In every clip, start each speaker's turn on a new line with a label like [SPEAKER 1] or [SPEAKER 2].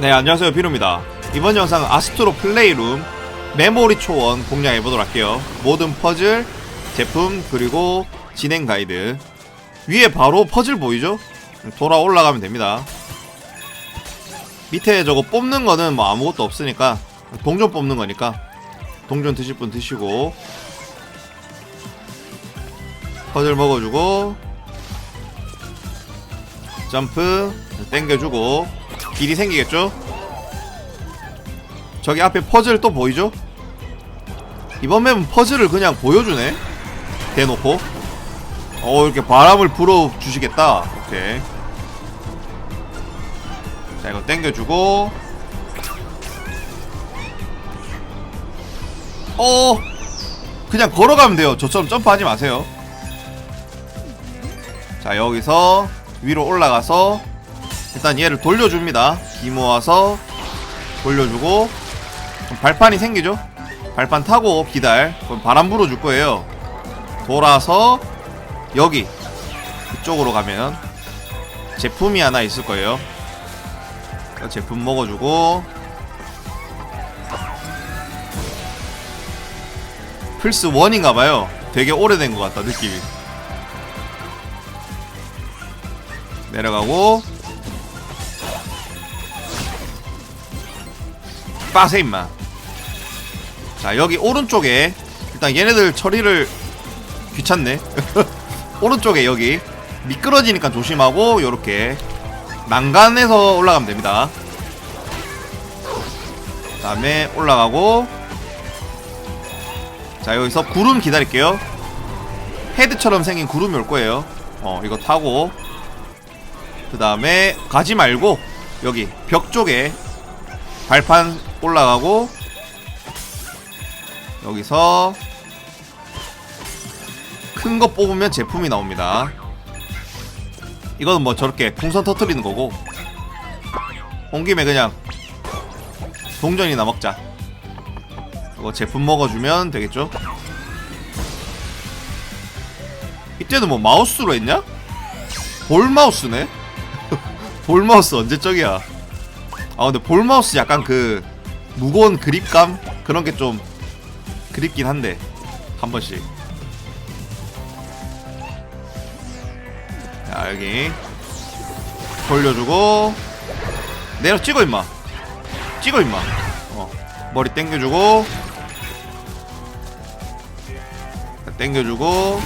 [SPEAKER 1] 네 안녕하세요. 비루입니다. 이번 영상은 아스트로 플레이룸 메모리 초원 공략해 보도록 할게요. 모든 퍼즐 제품 그리고 진행 가이드. 위에 바로 퍼즐 보이죠? 돌아 올라가면 됩니다. 밑에 저거 뽑는 거는 뭐 아무것도 없으니까 동전 뽑는 거니까 동전 드실 분 드시고 퍼즐 먹어주고 점프 땡겨주고 길이 생기겠죠? 저기 앞에 퍼즐 또 보이죠? 이번 맵은 퍼즐을 그냥 보여주네? 대놓고? 어 이렇게 바람을 불어 주시겠다. 오케이. 자 이거 땡겨주고. 어 그냥 걸어가면 돼요. 저처럼 점프하지 마세요. 자 여기서 위로 올라가서 일단 얘를 돌려줍니다. 기 모아서 돌려주고 발판이 생기죠? 발판 타고 기다려 그럼 바람 불어줄 거예요. 돌아서 여기 이쪽으로 가면 제품이 하나 있을 거예요. 그 제품 먹어주고 플스 1인가봐요. 되게 오래된 것 같다 느낌이. 내려가고 빠세 임마. 자 여기 오른쪽에 일단 얘네들 처리를 귀찮네. 오른쪽에 여기 미끄러지니까 조심하고 요렇게 난간에서 올라가면 됩니다. 그 다음에 올라가고 자 여기서 구름 기다릴게요. 헤드처럼 생긴 구름이 올 거예요. 어 이거 타고. 그 다음에 가지 말고 여기 벽 쪽에 발판 올라가고 여기서 큰 거 뽑으면 제품이 나옵니다 이거는 뭐 저렇게 풍선 터트리는 거고 온 김에 그냥 동전이나 먹자 이거 제품 먹어주면 되겠죠 이때는 뭐 마우스로 했냐? 볼 마우스네? 볼 마우스 언제적이야 아 근데 볼 마우스 약간 그 무거운 그립감? 그런 게 좀 그립긴 한데 한 번씩. 자 여기. 돌려주고. 내려 찍어 임마. 찍어 임마. 어 머리 땡겨주고. 자, 땡겨주고.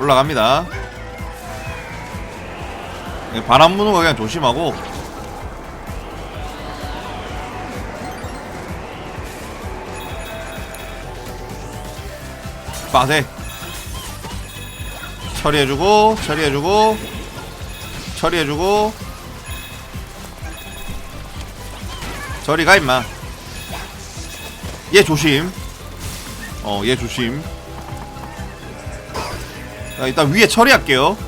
[SPEAKER 1] 올라갑니다. 예, 바람 부는 거 그냥 조심하고 빠세. 처리해주고 처리해주고 처리해주고. 저리 가 임마. 얘 조심. 어 얘 조심. 자, 일단 위에 처리할게요.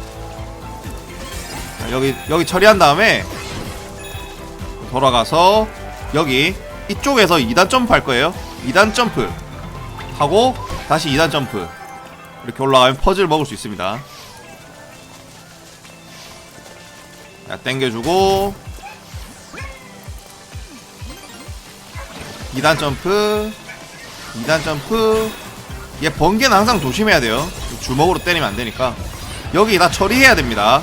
[SPEAKER 1] 자, 여기 여기 처리한 다음에 돌아가서 여기 이쪽에서 2단 점프 할 거예요. 2단 점프 하고 다시 2단 점프. 이렇게 올라가면 퍼즐 먹을 수 있습니다. 자 땡겨주고. 2단 점프. 2단 점프. 얘 번개는 항상 조심해야 돼요. 주먹으로 때리면 안 되니까. 여기 다 처리해야 됩니다.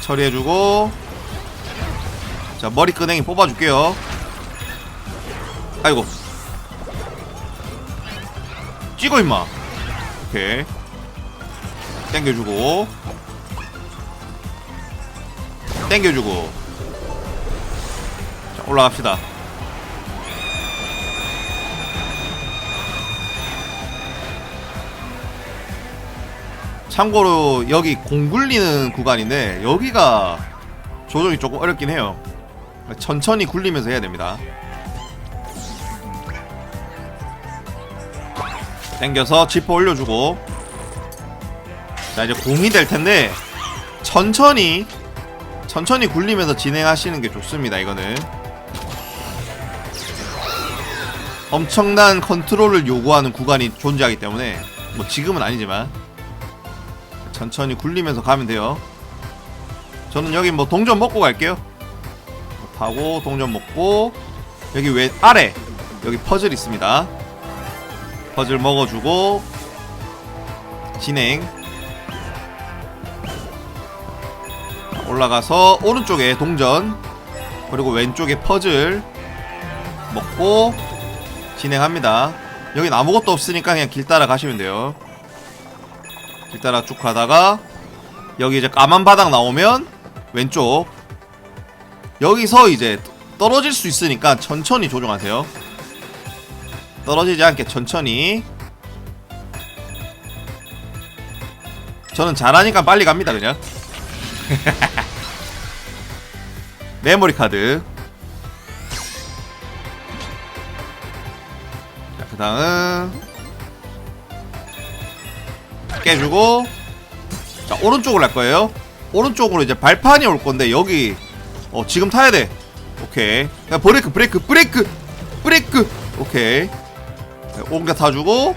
[SPEAKER 1] 처리해주고. 자 머리 끄댕이 뽑아줄게요. 아이고 찍어 임마. 오케이. 땡겨주고. 땡겨주고. 자 올라갑시다. 참고로 여기 공 굴리는 구간인데 여기가 조정이 조금 어렵긴 해요. 천천히 굴리면서 해야 됩니다 당겨서 지퍼 올려주고. 자 이제 공이 될 텐데 천천히 천천히 굴리면서 진행하시는 게 좋습니다 이거는. 엄청난 컨트롤을 요구하는 구간이 존재하기 때문에 뭐 지금은 아니지만 천천히 굴리면서 가면 돼요. 저는 여기 뭐 동전 먹고 갈게요. 타고 동전 먹고 여기 왼 아래 여기 퍼즐 있습니다 퍼즐 먹어주고 진행. 올라가서 오른쪽에 동전 그리고 왼쪽에 퍼즐 먹고 진행합니다. 여긴 아무것도 없으니까 그냥 길 따라 가시면 돼요. 길 따라 쭉 가다가 여기 이제 까만 바닥 나오면 왼쪽. 여기서 이제 떨어질 수 있으니까 천천히 조종하세요 떨어지지 않게 천천히. 저는 잘하니까 빨리 갑니다 그냥. 메모리 카드. 자 그 다음. 깨주고. 자 오른쪽으로 갈 거예요. 오른쪽으로 이제 발판이 올 건데 여기 어 지금 타야 돼. 오케이. 야, 브레이크 브레이크 브레이크 브레이크. 오케이. 자, 옮겨 타주고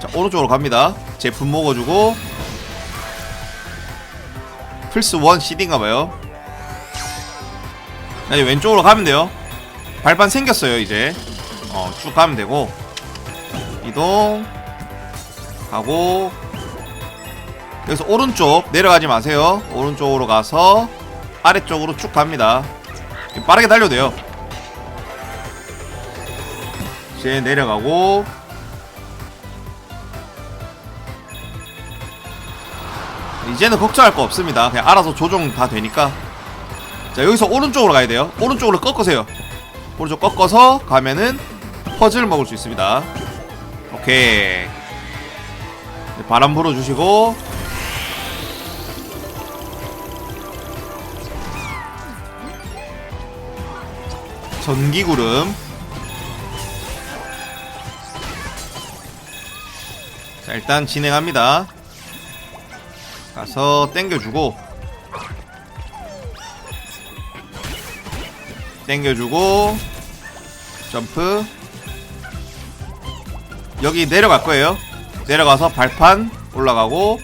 [SPEAKER 1] 자 오른쪽으로 갑니다. 제품 먹어주고. 플스 1 CD인가봐요. 이제 왼쪽으로 가면 돼요. 발판 생겼어요 이제. 어, 쭉 가면 되고. 이동. 가고. 여기서 오른쪽 내려가지 마세요. 오른쪽으로 가서 아래쪽으로 쭉 갑니다. 빠르게 달려도 돼요 이제 내려가고. 이제는 걱정할 거 없습니다. 그냥 알아서 조정 다 되니까. 자 여기서 오른쪽으로 가야 돼요. 오른쪽으로 꺾으세요. 오른쪽 꺾어서 가면은 퍼즐 먹을 수 있습니다. 오케이. 네, 바람 불어주시고. 전기구름 자 일단 진행합니다. 가서 땡겨주고 땡겨주고 점프. 여기 내려갈 거예요. 내려가서 발판 올라가고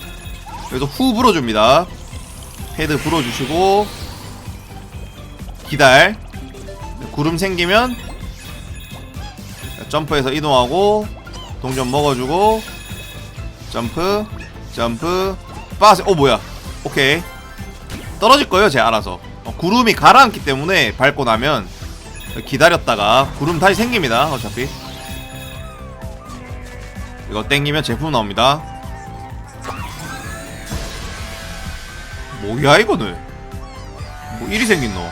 [SPEAKER 1] 여기서 후 불어줍니다. 헤드 불어주시고 기다려 구름 생기면 점프해서 이동하고 동전 먹어주고 점프 점프 빠세. 어 뭐야? 오케이. 떨어질 거예요 제 알아서. 어, 구름이 가라앉기 때문에 밟고 나면 기다렸다가 구름 다시 생깁니다 어차피. 이거 땡기면 제품 나옵니다. 뭐야 이거는? 뭐 일이 생긴노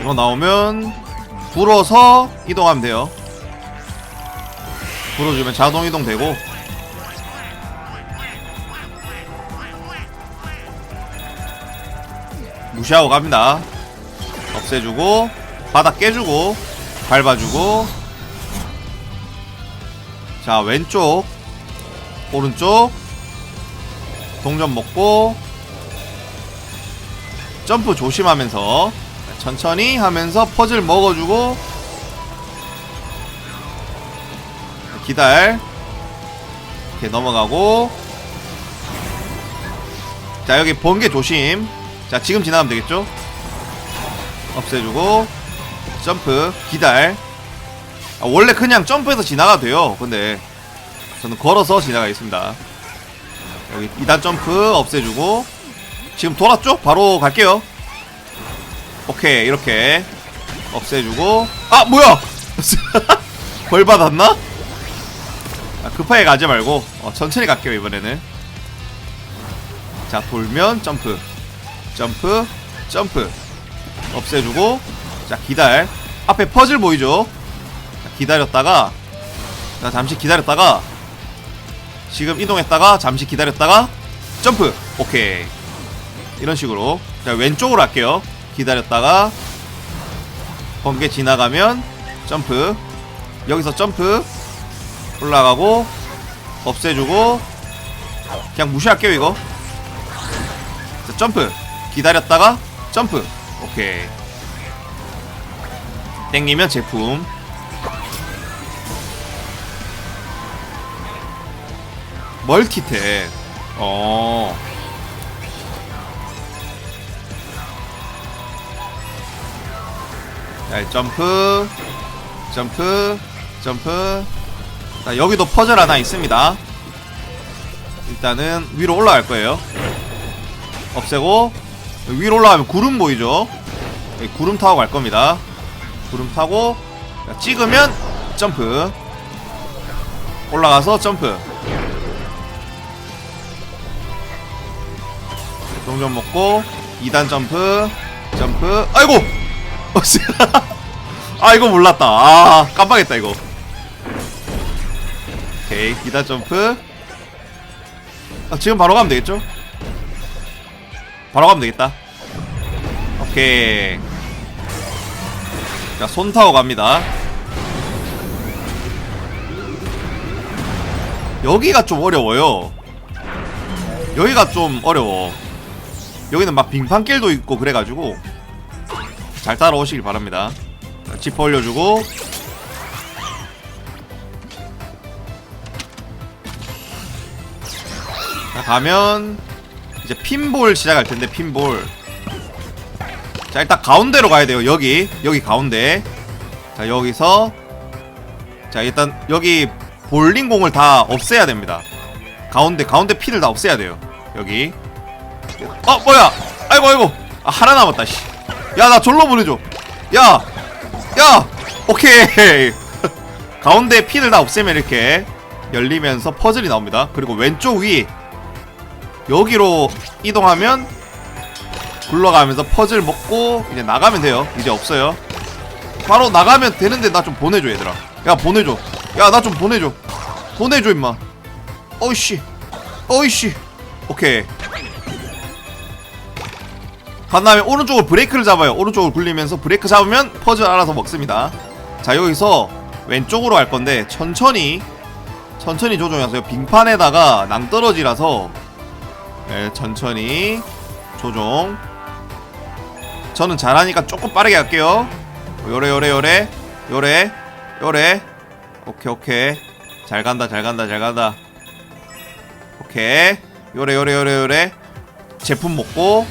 [SPEAKER 1] 이거 나오면 불어서 이동하면 돼요 불어주면 자동 이동 되고. 무시하고 갑니다. 없애주고 바닥 깨주고 밟아주고. 자 왼쪽 오른쪽. 동전 먹고. 점프 조심하면서 천천히 하면서 퍼즐 먹어주고 기다려. 이렇게 넘어가고. 자 여기 번개 조심. 자 지금 지나가면 되겠죠? 없애주고. 점프. 기다려. 아, 원래 그냥 점프해서 지나가도 돼요. 근데 저는 걸어서 지나가겠습니다. 여기 2단 점프 없애주고. 지금 돌았죠? 바로 갈게요. 오케이 이렇게. 없애주고. 아 뭐야! 벌 받았나? 아, 급하게 가지 말고 어, 천천히 갈게요 이번에는. 자 돌면 점프. 점프 점프. 없애주고 자 기다려. 앞에 퍼즐 보이죠? 자, 기다렸다가 자 잠시 기다렸다가 지금 이동했다가 잠시 기다렸다가 점프. 오케이. 이런 식으로. 자 왼쪽으로 할게요. 기다렸다가 번개 지나가면 점프. 여기서 점프 올라가고 없애주고 그냥 무시할게요 이거. 자, 점프. 기다렸다가 점프. 오케이. 땡기면 제품. 멀티탭. 어. 자, 점프. 점프. 점프. 자, 여기도 퍼즐 하나 있습니다. 일단은 위로 올라갈 거예요. 없애고 위로 올라가면 구름 보이죠? 여기 구름 타고 갈 겁니다. 구름 타고 자, 찍으면 점프. 올라가서 점프. 동전 먹고 2단 점프 점프 아이고 아 이거 몰랐다 아 깜빡했다 이거 오케이 2단 점프. 아, 지금 바로 가면 되겠죠? 바로 가면 되겠다. 오케이. 자 손 타고 갑니다. 여기가 좀 어려워요. 여기가 좀 어려워. 여기는 막 빙판길도 있고 그래가지고 잘 따라오시길 바랍니다. 자, 지퍼 올려주고 자 가면 이제 핀볼 시작할 텐데 핀볼. 자 일단 가운데로 가야 돼요 여기. 여기 가운데. 자 여기서. 자 일단 여기 볼링공을 다 없애야 됩니다. 가운데 가운데 핀을 다 없애야 돼요 여기. 어 뭐야? 아이고 아이고. 아, 하나 남았다 씨야 나 절로 보내줘. 야야 오케이. 가운데 핀을 다 없애면 이렇게 열리면서 퍼즐이 나옵니다. 그리고 왼쪽 위 여기로 이동하면 굴러가면서 퍼즐 먹고 이제 나가면 돼요. 이제 없어요. 바로 나가면 되는데 나 좀 보내줘 얘들아. 야 보내줘. 야 나 좀 보내줘. 보내줘 임마. 어이씨. 어이씨. 오케이. 간 다음에 오른쪽으로 브레이크를 잡아요. 오른쪽으로 굴리면서 브레이크 잡으면 퍼즐 알아서 먹습니다. 자 여기서 왼쪽으로 갈 건데 천천히 천천히 조종하세요. 빙판에다가 낭떠러지라서 네, 천천히. 조종. 저는 잘하니까 조금 빠르게 할게요. 요래 요래 요래. 요래 요래. 오케이 오케이. 잘 간다 잘 간다 잘 간다. 오케이. 요래 요래 요래 요래. 제품 먹고.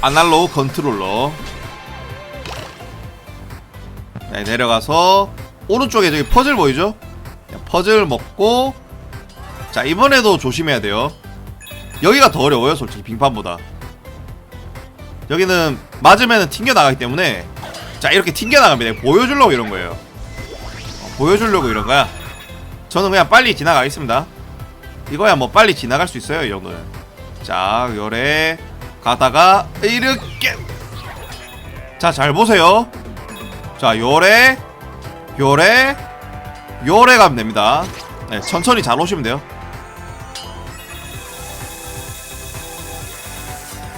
[SPEAKER 1] 아날로그 컨트롤러. 자, 내려가서 오른쪽에 저기 퍼즐 보이죠? 자, 퍼즐 먹고 자 이번에도 조심해야 돼요. 여기가 더 어려워요 솔직히 빙판보다. 여기는 맞으면 튕겨나가기 때문에 자 이렇게 튕겨나갑니다 보여주려고 이런 거예요. 어, 보여주려고 이런 거야. 저는 그냥 빨리 지나가겠습니다. 이거야 뭐 빨리 지나갈 수 있어요 이 정도는. 자 요래 가다가 이렇게. 자 잘 보세요. 자 요래 요래 요래 가면 됩니다. 네, 천천히 잘 오시면 돼요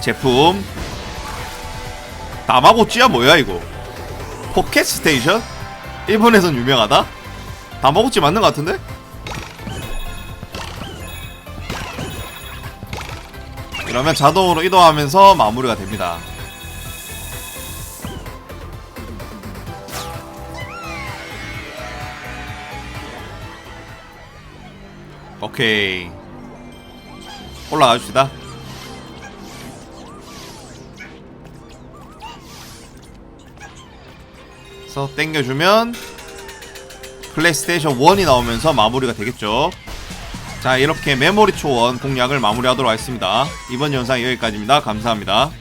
[SPEAKER 1] 제품 다마고찌야 뭐야 이거 포켓 스테이션? 일본에선 유명하다? 다마고찌 맞는 것 같은데? 이러면 자동으로 이동하면서 마무리가 됩니다 오케이 올라가 줍시다 서 땡겨주면 플레이스테이션 1이 나오면서 마무리가 되겠죠. 자 이렇게 메모리 초원 공략을 마무리하도록 하겠습니다. 이번 영상 여기까지입니다. 감사합니다